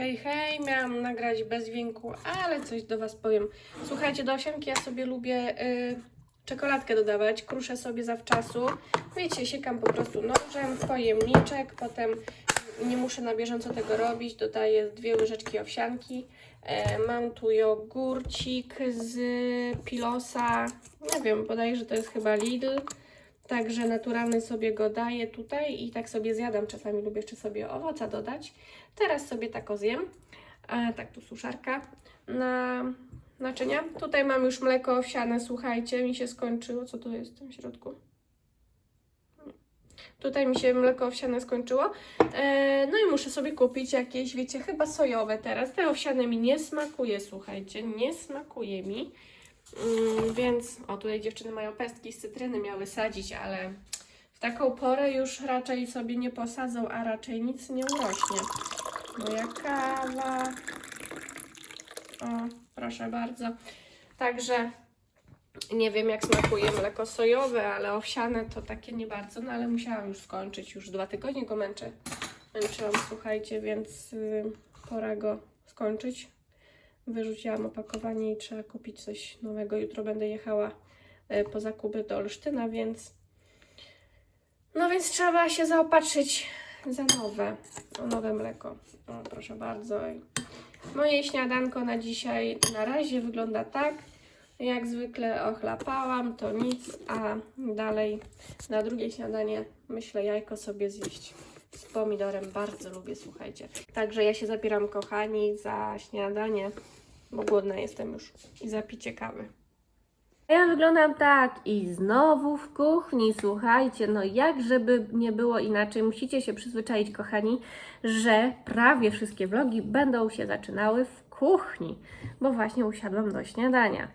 Hej, hej, miałam nagrać bez dźwięku, ale coś do Was powiem. Słuchajcie, do osianki ja sobie lubię y, czekoladkę dodawać, kruszę sobie zawczasu. Wiecie, siekam po prostu nożem w pojemniczek, potem nie muszę na bieżąco tego robić, dodaję dwie łyżeczki owsianki. E, mam tu jogurcik z Pilosa, nie wiem, bodajże to jest chyba Lidl. Także naturalny sobie go daję tutaj i tak sobie zjadam. Czasami lubię jeszcze sobie owoca dodać. Teraz sobie tako zjem. A, tak, tu suszarka na naczynia. Tutaj mam już mleko owsiane, słuchajcie, mi się skończyło. Co tu jest w tym środku? Tutaj mi się mleko owsiane skończyło. E, no i muszę sobie kupić jakieś, wiecie, chyba sojowe teraz. Te owsiane mi nie smakuje, słuchajcie, nie smakuje mi. Mm, więc, o tutaj dziewczyny mają pestki z cytryny, miały sadzić, ale w taką porę już raczej sobie nie posadzą, a raczej nic nie urośnie. Moja kawa. O, proszę bardzo. Także nie wiem jak smakuje mleko sojowe, ale owsiane to takie nie bardzo, no ale musiałam już skończyć, już dwa tygodnie go męczę. Męczyłam, słuchajcie, więc y, pora go skończyć. Wyrzuciłam opakowanie i trzeba kupić coś nowego. Jutro będę jechała y, po zakupy do Olsztyna, więc no więc trzeba się zaopatrzyć za nowe, nowe mleko. O, proszę bardzo. Moje śniadanko na dzisiaj na razie wygląda tak. Jak zwykle ochlapałam, to nic, a dalej na drugie śniadanie myślę jajko sobie zjeść z pomidorem. Bardzo lubię, słuchajcie. Także ja się zabieram, kochani, za śniadanie, bo głodna jestem już i za picie kawy. Ja wyglądam tak i znowu w kuchni, słuchajcie, no jak żeby nie było inaczej, musicie się przyzwyczaić, kochani, że prawie wszystkie vlogi będą się zaczynały w kuchni, bo właśnie usiadłam do śniadania.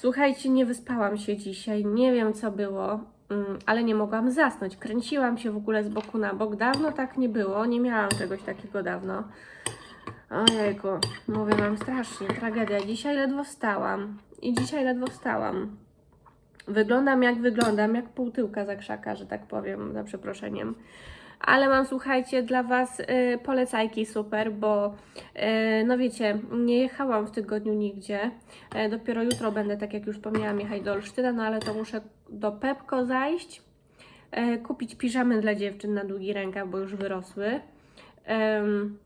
Słuchajcie, nie wyspałam się dzisiaj, nie wiem co było, mm, ale nie mogłam zasnąć. Kręciłam się w ogóle z boku na bok, dawno tak nie było, nie miałam czegoś takiego dawno. Ojejku, mówię wam strasznie, tragedia. Dzisiaj ledwo wstałam i dzisiaj ledwo wstałam. Wyglądam jak wyglądam, jak półtyłka za krzaka, że tak powiem, za przeproszeniem. Ale mam, słuchajcie, dla Was y, polecajki super, bo y, no wiecie, nie jechałam w tygodniu nigdzie. E, dopiero jutro będę, tak jak już wspomniałam, jechać do Olsztyna, no ale to muszę do Pepko zajść, e, kupić piżamy dla dziewczyn na długi rękaw, bo już wyrosły. Em,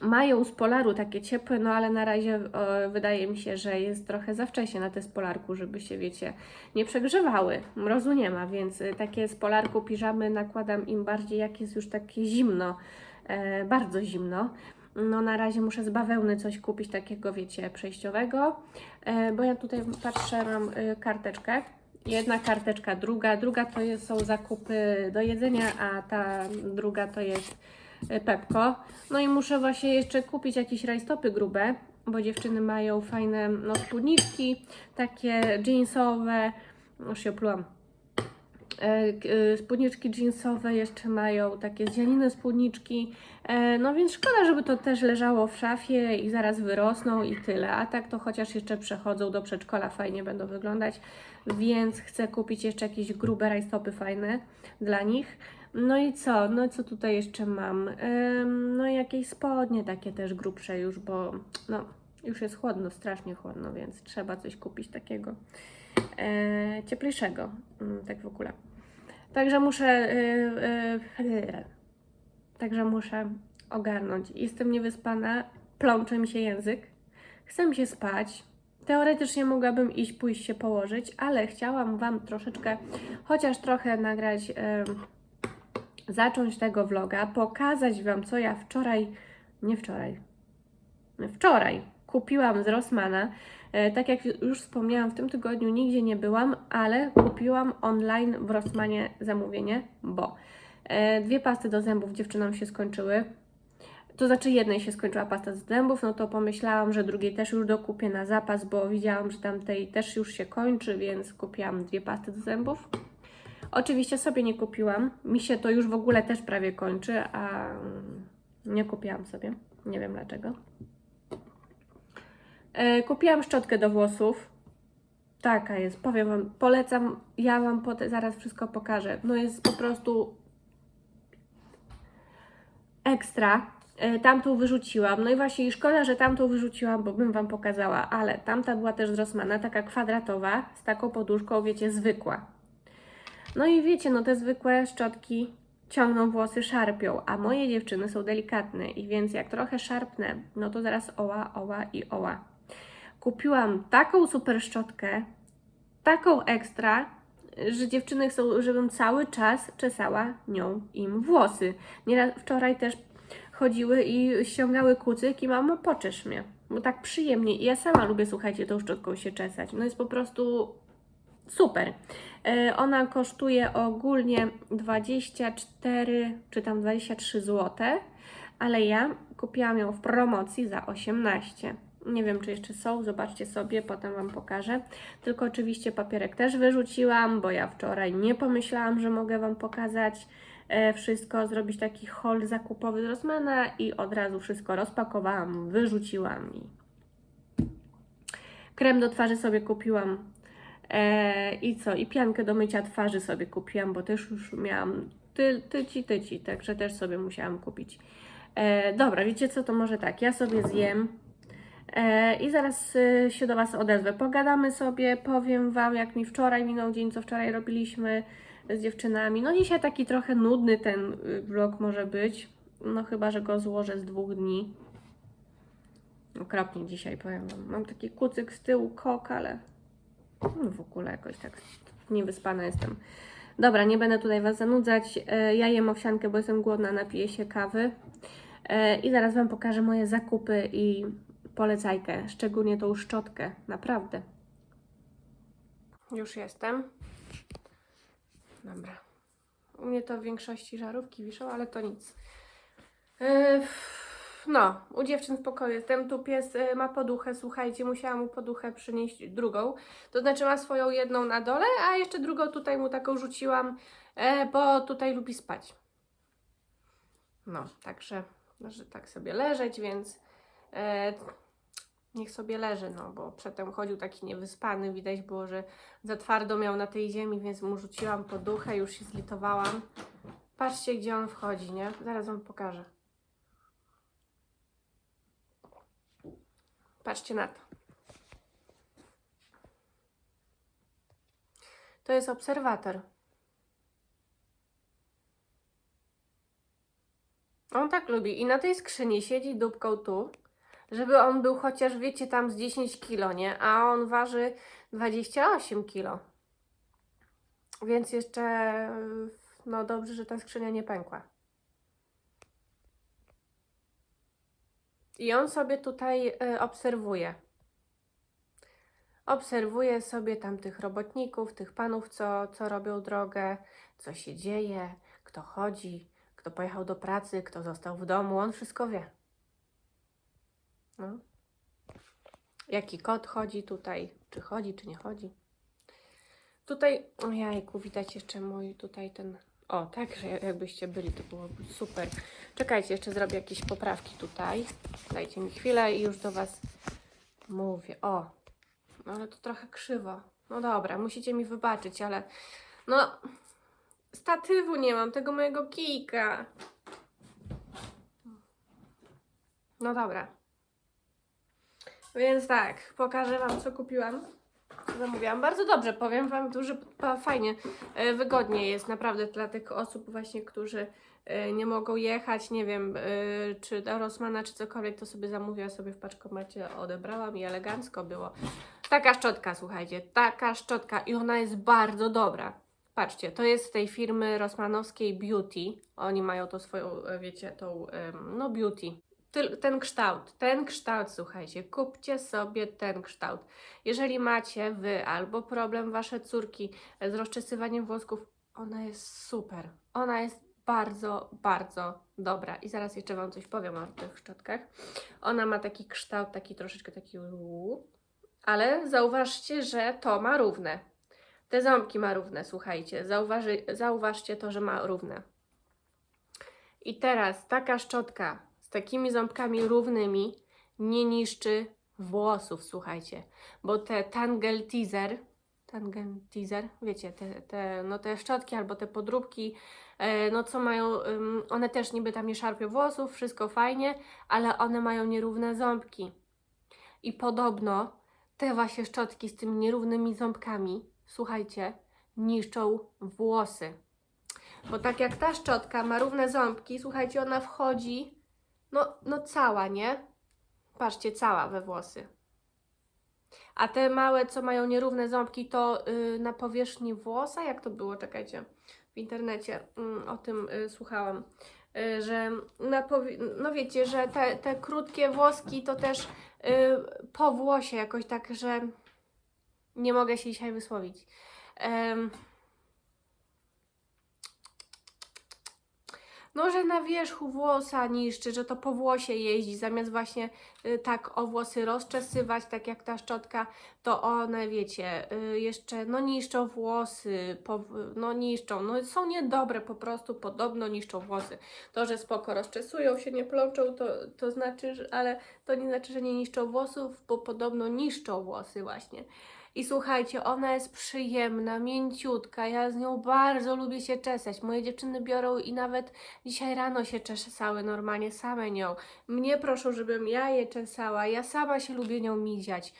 mają z Polaru takie ciepłe, no ale na razie e, wydaje mi się, że jest trochę za wcześnie na te z Polarku, żeby się, wiecie, nie przegrzewały. Mrozu nie ma, więc e, takie z Polarku piżamy nakładam im bardziej, jak jest już takie zimno, e, bardzo zimno. No na razie muszę z bawełny coś kupić takiego, wiecie, przejściowego, e, bo ja tutaj patrzę, mam e, karteczkę. Jedna karteczka, druga. Druga to jest, są zakupy do jedzenia, a ta druga to jest Pepko. No i muszę właśnie jeszcze kupić jakieś rajstopy grube, bo dziewczyny mają fajne no, spódniczki, takie jeansowe. Już się oplułam. E, e, Spódniczki jeansowe jeszcze mają takie zjanine spódniczki. E, No więc szkoda, żeby to też leżało w szafie i zaraz wyrosną i tyle. A tak to chociaż jeszcze przechodzą do przedszkola, fajnie będą wyglądać. Więc chcę kupić jeszcze jakieś grube rajstopy fajne dla nich. No i co? No co tutaj jeszcze mam? Ym, No jakieś spodnie takie też grubsze już, bo no już jest chłodno, strasznie chłodno, więc trzeba coś kupić takiego e, cieplejszego, mm, tak w ogóle. Także muszę, y, y, także muszę ogarnąć. Jestem niewyspana, plącze mi się język, chce mi się spać. Teoretycznie mogłabym iść, pójść się położyć, ale chciałam Wam troszeczkę, chociaż trochę nagrać, y, zacząć tego vloga, pokazać Wam, co ja wczoraj, nie wczoraj, wczoraj kupiłam z Rossmana. E, Tak jak już wspomniałam, w tym tygodniu nigdzie nie byłam, ale kupiłam online w Rossmanie zamówienie, bo e, dwie pasty do zębów dziewczynom się skończyły. To znaczy jednej się skończyła pasta z zębów, no to pomyślałam, że drugiej też już dokupię na zapas, bo widziałam, że tamtej też już się kończy, więc kupiłam dwie pasty do zębów. Oczywiście sobie nie kupiłam. Mi się to już w ogóle też prawie kończy, a mm, nie kupiłam sobie. Nie wiem dlaczego. E, Kupiłam szczotkę do włosów. Taka jest, powiem Wam, polecam. Ja Wam zaraz wszystko pokażę. No jest po prostu ekstra. E, Tamtą wyrzuciłam. No i właśnie szkoda, że tamtą wyrzuciłam, bo bym Wam pokazała, ale tamta była też z taka kwadratowa, z taką poduszką, wiecie, zwykła. No i wiecie, no te zwykłe szczotki ciągną włosy, szarpią, a moje dziewczyny są delikatne i więc jak trochę szarpnę, no to zaraz oła, oła i oła. Kupiłam taką super szczotkę, taką ekstra, że dziewczyny chcą, żebym cały czas czesała nią im włosy. Nieraz wczoraj też chodziły i ściągały kucyk i mamo poczesz mnie, bo tak przyjemnie. I ja sama lubię, słuchajcie, tą szczotką się czesać. No jest po prostu super. E, Ona kosztuje ogólnie 24 czy tam 23 zł, ale ja kupiłam ją w promocji za 18. Nie wiem, czy jeszcze są, zobaczcie sobie, potem Wam pokażę. Tylko oczywiście papierek też wyrzuciłam, bo ja wczoraj nie pomyślałam, że mogę Wam pokazać wszystko, zrobić taki haul zakupowy z Rossmana i od razu wszystko rozpakowałam, wyrzuciłam i krem do twarzy sobie kupiłam E, I co? I piankę do mycia twarzy sobie kupiłam, bo też już miałam ty, tyci, tyci, także też sobie musiałam kupić. E, dobra, wiecie co? To może tak, ja sobie zjem e, i zaraz e, się do Was odezwę. Pogadamy sobie, powiem Wam, jak mi wczoraj minął dzień, co wczoraj robiliśmy z dziewczynami. No dzisiaj taki trochę nudny ten y, vlog może być, no chyba, że go złożę z dwóch dni. Okropnie dzisiaj, powiem Wam. Mam taki kucyk z tyłu, kok, ale no w ogóle jakoś tak niewyspana jestem. Dobra, nie będę tutaj Was zanudzać. E, Ja jem owsiankę, bo jestem głodna, napiję się kawy. E, I zaraz Wam pokażę moje zakupy i polecajkę, szczególnie tą szczotkę. Naprawdę. Już jestem. Dobra. U mnie to w większości żarówki wiszą, ale to nic. E, no, u dziewczyn w pokoju jestem. Tu pies e, ma poduchę, słuchajcie, musiałam mu poduchę przynieść drugą. To znaczy ma swoją jedną na dole, a jeszcze drugą tutaj mu taką rzuciłam, e, bo tutaj lubi spać. No, także, że tak sobie leżeć, więc niech sobie leży, no, bo przedtem chodził taki niewyspany, widać było, że za twardo miał na tej ziemi, więc mu rzuciłam poduchę, już się zlitowałam. Patrzcie, gdzie on wchodzi, nie? Zaraz Wam pokażę. Patrzcie na to. To jest obserwator. On tak lubi. I na tej skrzyni siedzi dupką tu, żeby on był chociaż, wiecie, tam z 10 kilo, nie? A on waży 28 kilo. Więc jeszcze, no dobrze, że ta skrzynia nie pękła. I on sobie tutaj y, obserwuje. Obserwuje sobie tam tych robotników, tych panów, co, co robią drogę, co się dzieje, kto chodzi, kto pojechał do pracy, kto został w domu. On wszystko wie. No. Jaki kot chodzi tutaj, czy chodzi, czy nie chodzi. Tutaj, ojajku, widać jeszcze mój tutaj ten o, tak, że jakbyście byli, to byłoby super. Czekajcie, jeszcze zrobię jakieś poprawki tutaj. Dajcie mi chwilę i już do Was mówię. O, no ale to trochę krzywo. No dobra, musicie mi wybaczyć, ale no statywu nie mam, tego mojego kijka. No dobra. Więc tak, pokażę Wam, co kupiłam zamówiłam. Bardzo dobrze, powiem Wam, duży, pa- fajnie, e, wygodnie jest naprawdę dla tych osób właśnie, którzy e, nie mogą jechać, nie wiem, e, czy do Rossmana, czy cokolwiek, to sobie zamówiłam, sobie w paczkomacie odebrałam i elegancko było. Taka szczotka, słuchajcie, taka szczotka i ona jest bardzo dobra. Patrzcie, to jest z tej firmy Rossmanowskiej Beauty. Oni mają to swoją, wiecie, tą, no beauty. Ten kształt, ten kształt, słuchajcie, kupcie sobie ten kształt. Jeżeli macie wy albo problem wasze córki z rozczesywaniem włosków, ona jest super. Ona jest bardzo, bardzo dobra. I zaraz jeszcze Wam coś powiem o tych szczotkach. Ona ma taki kształt, taki troszeczkę taki ale zauważcie, że to ma równe. Te ząbki ma równe, słuchajcie. Zauważy, zauważcie to, że ma równe. I teraz taka szczotka takimi ząbkami równymi nie niszczy włosów, słuchajcie. Bo te Tangle Teaser teaser, wiecie, te, te, no te szczotki albo te podróbki, e, no co mają, one też niby tam nie szarpią włosów, wszystko fajnie, ale one mają nierówne ząbki. I podobno te właśnie szczotki z tymi nierównymi ząbkami, słuchajcie, niszczą włosy. Bo tak jak ta szczotka ma równe ząbki, słuchajcie, ona wchodzi, no, no cała, nie? Patrzcie, cała we włosy. A te małe, co mają nierówne ząbki, to y, na powierzchni włosa, jak to było, czekajcie, w internecie mm, o tym y, słuchałam, y, że na no wiecie, że te, te krótkie włoski to też y, po włosie jakoś tak, że nie mogę się dzisiaj wysłowić. Em, no, że na wierzchu włosa niszczy, że to po włosie jeździ, zamiast właśnie y, tak o włosy rozczesywać, tak jak ta szczotka, to one, wiecie, y, jeszcze no niszczą włosy, po, no niszczą, no są niedobre po prostu, podobno niszczą włosy. To, że spoko rozczesują się, nie plączą, to, to znaczy, że, ale to nie znaczy, że nie niszczą włosów, bo podobno niszczą włosy właśnie. I słuchajcie, ona jest przyjemna, mięciutka, ja z nią bardzo lubię się czesać. Moje dziewczyny biorą i nawet dzisiaj rano się czesały normalnie same nią. Mnie proszą, żebym ja je czesała, ja sama się lubię nią miziać.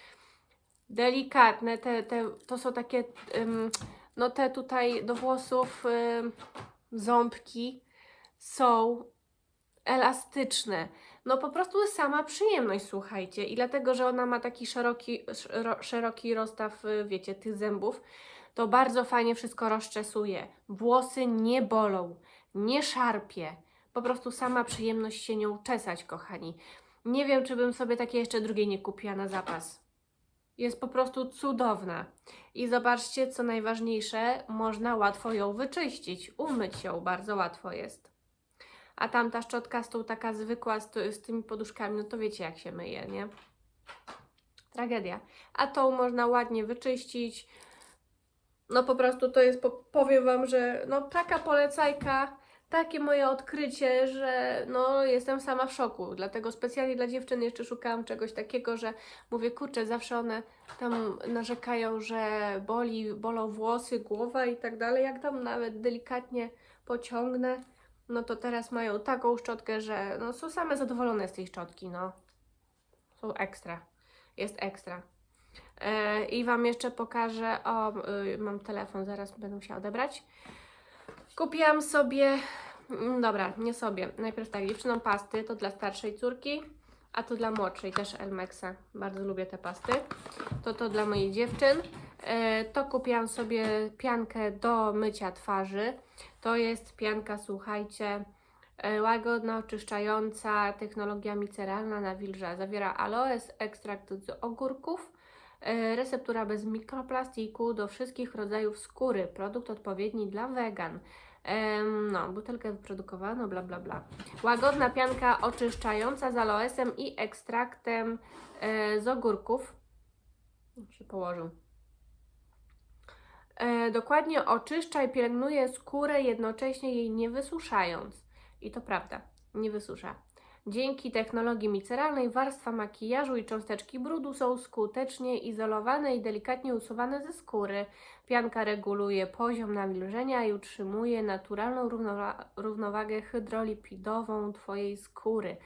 Delikatne, te, te, to są takie, ym, no te tutaj do włosów ym, ząbki są elastyczne. No po prostu sama przyjemność, słuchajcie. I dlatego, że ona ma taki szeroki, szero- szeroki rozstaw, y, wiecie, tych zębów, to bardzo fajnie wszystko rozczesuje. Włosy nie bolą, nie szarpie. Po prostu sama przyjemność się nią czesać, kochani. Nie wiem, czy bym sobie takie jeszcze drugiej nie kupiła na zapas. Jest po prostu cudowna. I zobaczcie, co najważniejsze, można łatwo ją wyczyścić. Umyć ją bardzo łatwo jest. A tamta szczotka z tą taka zwykła, z, z tymi poduszkami, no to wiecie jak się myje, nie? Tragedia. A tą można ładnie wyczyścić. No po prostu to jest, po, powiem Wam, że no taka polecajka, takie moje odkrycie, że no jestem sama w szoku. Dlatego specjalnie dla dziewczyn jeszcze szukałam czegoś takiego, że mówię, kurczę, zawsze one tam narzekają, że boli, bolą włosy, głowa i tak dalej. Jak tam nawet delikatnie pociągnę, no to teraz mają taką szczotkę, że no, są same zadowolone z tej szczotki, no. Są ekstra. Jest ekstra. E, I Wam jeszcze pokażę, o, y, mam telefon, zaraz będę musiała odebrać. Kupiłam sobie, mm, dobra, nie sobie, najpierw tak, dziewczynom pasty, to dla starszej córki, a to dla młodszej, też Elmexa, bardzo lubię te pasty. To to dla moich dziewczyn. E, to kupiłam sobie piankę do mycia twarzy. To jest pianka, słuchajcie, e, łagodna, oczyszczająca, technologia miceralna nawilża. Zawiera aloes, ekstrakt z ogórków, e, receptura bez mikroplastiku do wszystkich rodzajów skóry. Produkt odpowiedni dla wegan. No, butelkę wyprodukowano, bla bla bla. Łagodna pianka oczyszczająca z aloesem i ekstraktem z ogórków. Się położył. E, dokładnie oczyszcza i pielęgnuje skórę, jednocześnie jej nie wysuszając. I to prawda, nie wysusza. Dzięki technologii miceralnej warstwa makijażu i cząsteczki brudu są skutecznie izolowane i delikatnie usuwane ze skóry. Pianka reguluje poziom nawilżenia i utrzymuje naturalną równowa- równowagę hydrolipidową Twojej skóry.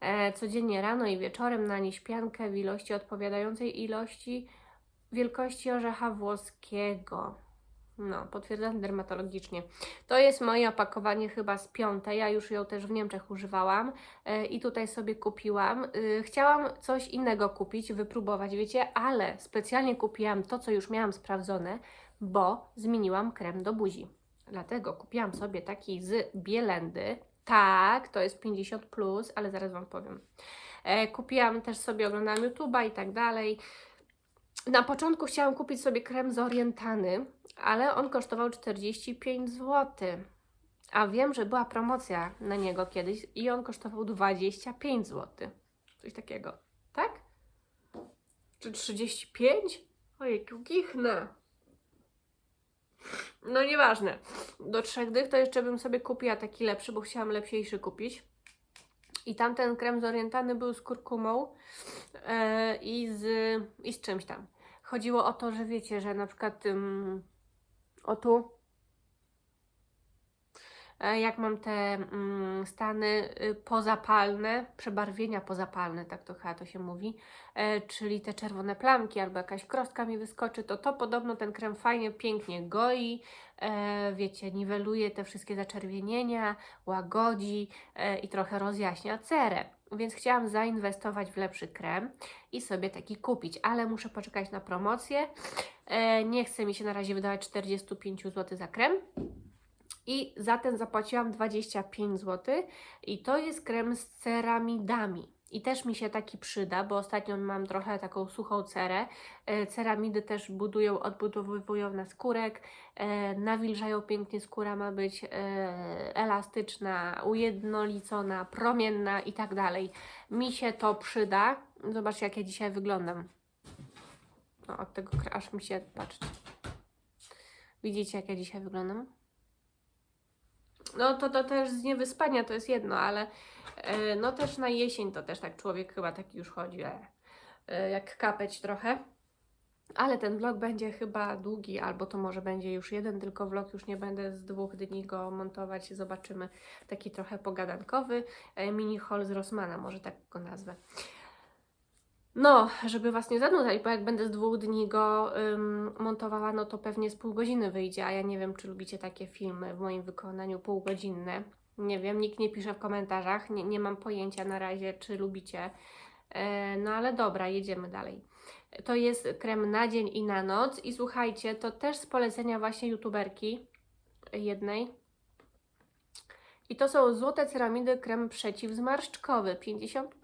E, codziennie rano i wieczorem nanieś piankę w ilości odpowiadającej ilości wielkości orzecha włoskiego. No, potwierdzam dermatologicznie. To jest moje opakowanie chyba z piątej. Ja już ją też w Niemczech używałam e, i tutaj sobie kupiłam. Y, chciałam coś innego kupić, wypróbować, wiecie, ale specjalnie kupiłam to, co już miałam sprawdzone, bo zmieniłam krem do buzi. Dlatego kupiłam sobie taki z Bielendy. Tak, to jest 50, plus, ale zaraz Wam powiem. E, kupiłam też sobie, oglądałam YouTube'a i tak dalej. Na początku chciałam kupić sobie krem z Orientany, ale on kosztował 45 zł. A wiem, że była promocja na niego kiedyś i on kosztował 25 zł. Coś takiego. Tak? Czy 35? Ojej, kichnę. No nieważne. Do trzech dych to jeszcze bym sobie kupiła taki lepszy, bo chciałam lepsiejszy kupić. I tamten krem z Orientany był z kurkumą e, i, z, i z czymś tam. chodziło o to, że wiecie, że na przykład o tu jak mam te mm, stany y, pozapalne, przebarwienia pozapalne, tak to chyba to się mówi, e, czyli te czerwone plamki albo jakaś krostka mi wyskoczy, to to podobno ten krem fajnie, pięknie goi, e, wiecie, niweluje te wszystkie zaczerwienienia, łagodzi e, i trochę rozjaśnia cerę. Więc chciałam zainwestować w lepszy krem i sobie taki kupić, ale muszę poczekać na promocję. E, nie chce mi się na razie wydawać 45 zł za krem. I za ten zapłaciłam 25 zł. I to jest krem z ceramidami. I też mi się taki przyda, bo ostatnio mam trochę taką suchą cerę. E, Ceramidy też budują, odbudowywują na skórek, e, nawilżają pięknie, skóra ma być e, elastyczna, ujednolicona, promienna i tak dalej. Mi się to przyda. Zobaczcie, jak ja dzisiaj wyglądam. No, od tego aż mi się, patrzcie. Widzicie, jak ja dzisiaj wyglądam? No to, to też z niewyspania to jest jedno, ale e, no też na jesień to też tak człowiek chyba taki już chodzi, e, e, jak kapeć trochę. Ale ten vlog będzie chyba długi, albo to może będzie już jeden tylko vlog, już nie będę z dwóch dni go montować, zobaczymy. Taki trochę pogadankowy, e, mini haul z Rossmana, może tak go nazwę. No, żeby Was nie zanudzać, bo jak będę z dwóch dni go ym, montowała, no to pewnie z pół godziny wyjdzie, a ja nie wiem, czy lubicie takie filmy w moim wykonaniu półgodzinne. Nie wiem, nikt nie pisze w komentarzach, nie, nie mam pojęcia na razie, czy lubicie. E, no ale dobra, jedziemy dalej. To jest krem na dzień i na noc i słuchajcie, to też z polecenia właśnie youtuberki jednej. I to są złote ceramidy krem przeciwzmarszczkowy 50.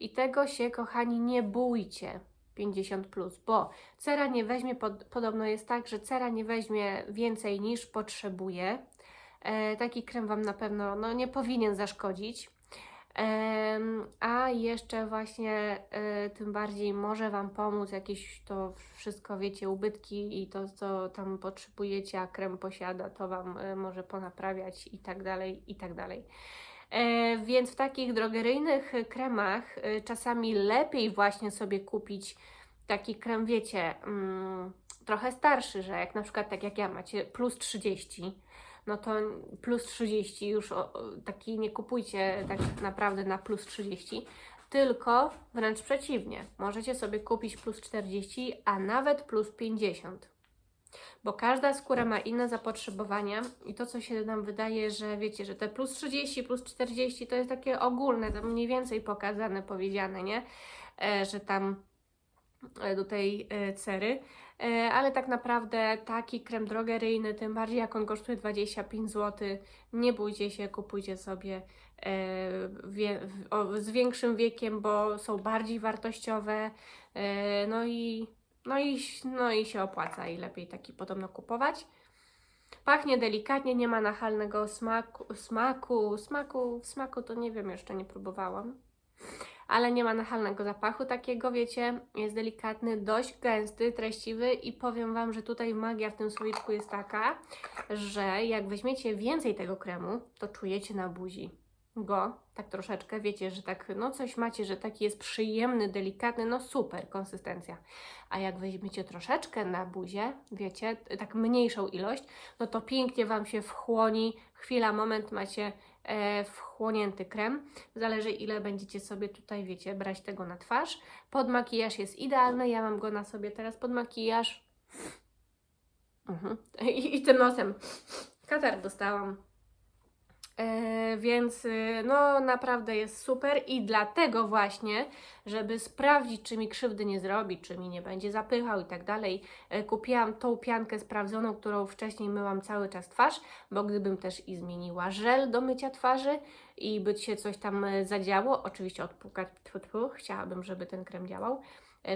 I tego się, kochani, nie bójcie. 50, bo cera nie weźmie, pod, podobno jest tak, że cera nie weźmie więcej niż potrzebuje. E, taki krem Wam na pewno no, nie powinien zaszkodzić. A jeszcze właśnie e, tym bardziej może Wam pomóc jakieś to wszystko, wiecie, ubytki i to, co tam potrzebujecie, a krem posiada, to Wam e, może ponaprawiać i tak dalej, i tak dalej. E, więc w takich drogeryjnych kremach czasami lepiej właśnie sobie kupić taki krem, wiecie, mm, trochę starszy, że jak na przykład tak jak ja macie plus 30, no to plus 30 już taki nie kupujcie tak naprawdę na plus 30, tylko wręcz przeciwnie. Możecie sobie kupić plus 40, a nawet plus 50. Bo każda skóra ma inne zapotrzebowania i to, co się nam wydaje, że wiecie, że te plus 30, plus 40 to jest takie ogólne, to mniej więcej pokazane, powiedziane, nie? E, że tam e, do tej e, cery, ale tak naprawdę taki krem drogeryjny, tym bardziej jak on kosztuje 25 zł, nie bójcie się, kupujcie sobie e, z większym wiekiem, bo są bardziej wartościowe, e, no i, no, i, no i się opłaca i lepiej taki podobno kupować. Pachnie delikatnie, nie ma nachalnego smaku, smaku, smaku, smaku to nie wiem, jeszcze nie próbowałam ale nie ma nachalnego zapachu takiego, wiecie, jest delikatny, dość gęsty, treściwy i powiem Wam, że tutaj magia w tym słoiczku jest taka, że jak weźmiecie więcej tego kremu, to czujecie na buzi go, tak troszeczkę, wiecie, że tak, no coś macie, że taki jest przyjemny, delikatny, no super konsystencja. A jak weźmiecie troszeczkę na buzie, wiecie, tak mniejszą ilość, no to pięknie Wam się wchłoni, chwila, moment macie wchłonięty krem. Zależy ile będziecie sobie tutaj, wiecie, brać tego na twarz. Pod makijaż jest idealny, ja mam go na sobie teraz pod makijaż. Mhm. I, I tym nosem. Katar dostałam. E, więc y, no naprawdę jest super i dlatego właśnie, żeby sprawdzić, czy mi krzywdy nie zrobi, czy mi nie będzie zapychał i tak dalej, e, kupiłam tą piankę sprawdzoną, którą wcześniej myłam cały czas twarz, bo gdybym też i zmieniła żel do mycia twarzy i by się coś tam e, zadziało, oczywiście odpukać, tfu, tfu, chciałabym, żeby ten krem działał,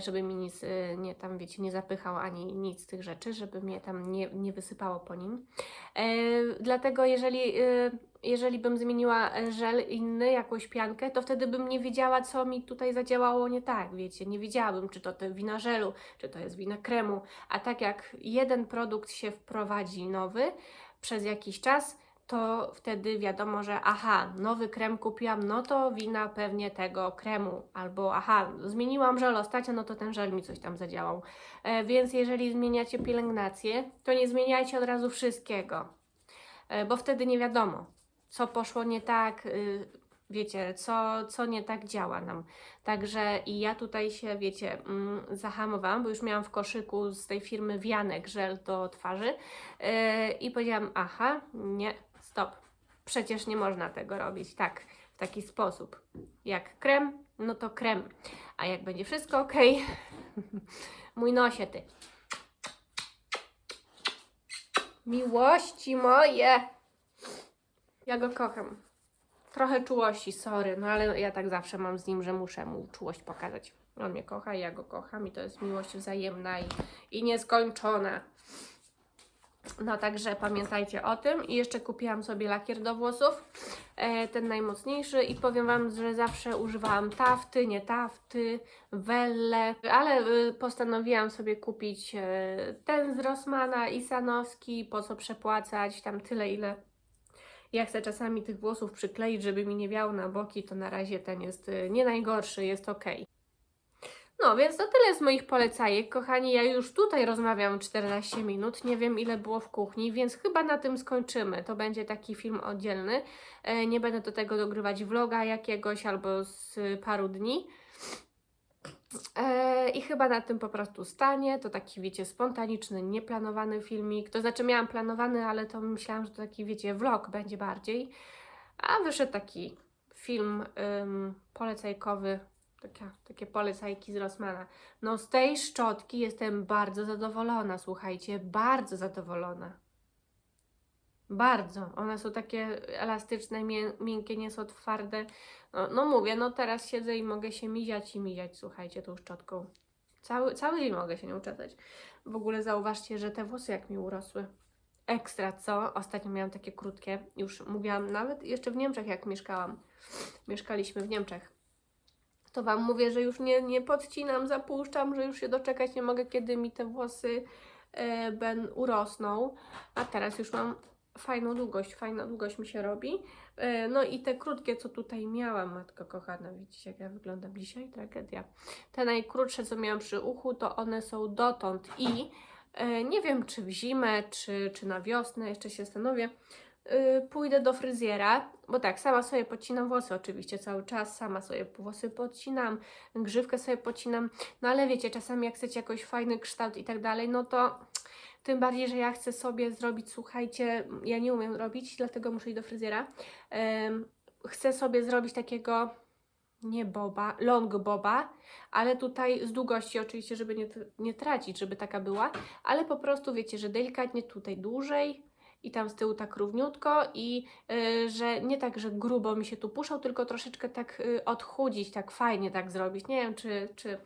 żeby mi nic e, nie tam, wiecie, nie zapychał ani nic z tych rzeczy, żeby mnie tam nie, nie wysypało po nim. E, dlatego jeżeli, e, jeżeli bym zmieniła e, żel inny, jakąś piankę, to wtedy bym nie wiedziała, co mi tutaj zadziałało nie tak, wiecie, nie wiedziałabym, czy to te wina żelu, czy to jest wina kremu, a tak jak jeden produkt się wprowadzi nowy przez jakiś czas, to wtedy wiadomo, że aha, nowy krem kupiłam, no to wina pewnie tego kremu, albo aha, zmieniłam żel ostatnio, no to ten żel mi coś tam zadziałał. E, więc jeżeli zmieniacie pielęgnację, to nie zmieniajcie od razu wszystkiego, e, bo wtedy nie wiadomo, co poszło nie tak, y, wiecie, co, co nie tak działa nam. Także i ja tutaj się, wiecie, mm, zahamowałam, bo już miałam w koszyku z tej firmy Wianek żel do twarzy yy, i powiedziałam, aha, nie, stop, przecież nie można tego robić tak, w taki sposób. Jak krem, no to krem, a jak będzie wszystko ok, mój nosie ty. Miłości moje! Ja go kocham. Trochę czułości, sorry, no ale ja tak zawsze mam z nim, że muszę mu czułość pokazać. On mnie kocha, ja go kocham i to jest miłość wzajemna i, i nieskończona. No także pamiętajcie o tym. I jeszcze kupiłam sobie lakier do włosów, e, ten najmocniejszy i powiem Wam, że zawsze używałam tafty, nie tafty, welle, ale y, postanowiłam sobie kupić e, ten z Rossmana i Sanowski, po co przepłacać tam tyle, ile ja chcę czasami tych włosów przykleić, żeby mi nie wiało na boki, to na razie ten jest nie najgorszy, jest ok. No, więc to tyle z moich polecajek. Kochani, ja już tutaj rozmawiam 14 minut, nie wiem ile było w kuchni, więc chyba na tym skończymy. To będzie taki film oddzielny. E, nie będę do tego dogrywać vloga jakiegoś albo z paru dni. E, I chyba na tym po prostu stanie. To taki, wiecie, spontaniczny, nieplanowany filmik. To znaczy, miałam planowany, ale to myślałam, że to taki, wiecie, vlog będzie bardziej. A wyszedł taki film ym, polecajkowy, taka, takie polecajki z Rossmana. No, z tej szczotki jestem bardzo zadowolona, słuchajcie, bardzo zadowolona. Bardzo. One są takie elastyczne, mię miękkie, nie są twarde. No, no mówię, no teraz siedzę i mogę się miziać i miziać, słuchajcie, tą szczotką. Cały, cały dzień mogę się nią czesać. W ogóle zauważcie, że te włosy jak mi urosły. Ekstra, co? Ostatnio miałam takie krótkie. Już mówiłam, nawet jeszcze w Niemczech jak mieszkałam. Mieszkaliśmy w Niemczech. To Wam mówię, że już nie, nie podcinam, zapuszczam, że już się doczekać nie mogę, kiedy mi te włosy e, ben urosną. A teraz już mam fajną długość, fajna długość mi się robi. E, No i te krótkie, co tutaj miałam, matko kochana, widzicie jak ja wyglądam dzisiaj? Tragedia. Te najkrótsze, co miałam przy uchu, to one są dotąd i e, nie wiem, czy w zimę, czy, czy na wiosnę, jeszcze się zastanowię, pójdę do fryzjera, bo tak, sama sobie podcinam włosy oczywiście cały czas, sama sobie włosy podcinam, grzywkę sobie podcinam, no ale wiecie, czasami jak chcecie jakoś fajny kształt i tak dalej, no to tym bardziej, że ja chcę sobie zrobić, słuchajcie, ja nie umiem robić, dlatego muszę iść do fryzjera. Chcę sobie zrobić takiego, nie boba, long boba, ale tutaj z długości oczywiście, żeby nie, nie tracić, żeby taka była, ale po prostu wiecie, że delikatnie tutaj dłużej i tam z tyłu tak równiutko i y, że nie tak, że grubo mi się tu puszczał, tylko troszeczkę tak y, odchudzić, tak fajnie tak zrobić. Nie wiem, czy, czy,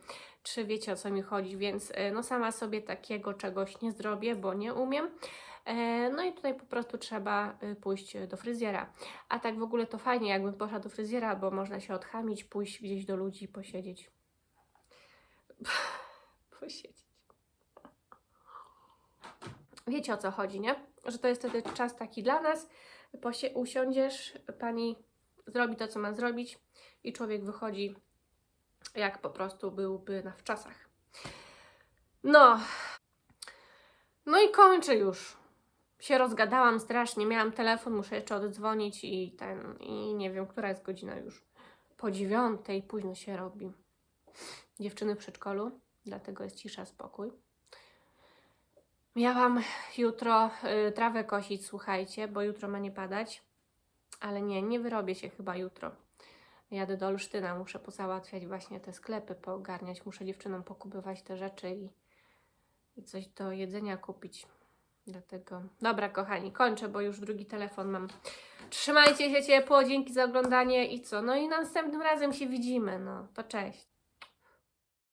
czy wiecie o co mi chodzi, więc y, no sama sobie takiego czegoś nie zrobię, bo nie umiem. E, No i tutaj po prostu trzeba y, pójść do fryzjera. A tak w ogóle to fajnie, jakbym poszła do fryzjera, bo można się odchamić, pójść gdzieś do ludzi, posiedzieć. posiedzieć. Wiecie o co chodzi, nie? Że to jest wtedy czas taki dla nas. Posie- usiądziesz, pani zrobi to, co ma zrobić i człowiek wychodzi jak po prostu byłby na wczasach. No. No i kończę już. Się rozgadałam strasznie. Miałam telefon, muszę jeszcze oddzwonić i ten. I nie wiem, która jest godzina już. Po dziewiątej późno się robi. Dziewczyny w przedszkolu, dlatego jest cisza, spokój. Miałam jutro y, trawę kosić, słuchajcie, bo jutro ma nie padać. Ale nie, nie wyrobię się chyba jutro. Jadę do Olsztyna, muszę pozałatwiać właśnie te sklepy, poogarniać, muszę dziewczynom pokupywać te rzeczy i, i coś do jedzenia kupić. Dlatego, dobra kochani, kończę, bo już drugi telefon mam. Trzymajcie się ciepło, dzięki za oglądanie i co? No i następnym razem się widzimy, no to cześć.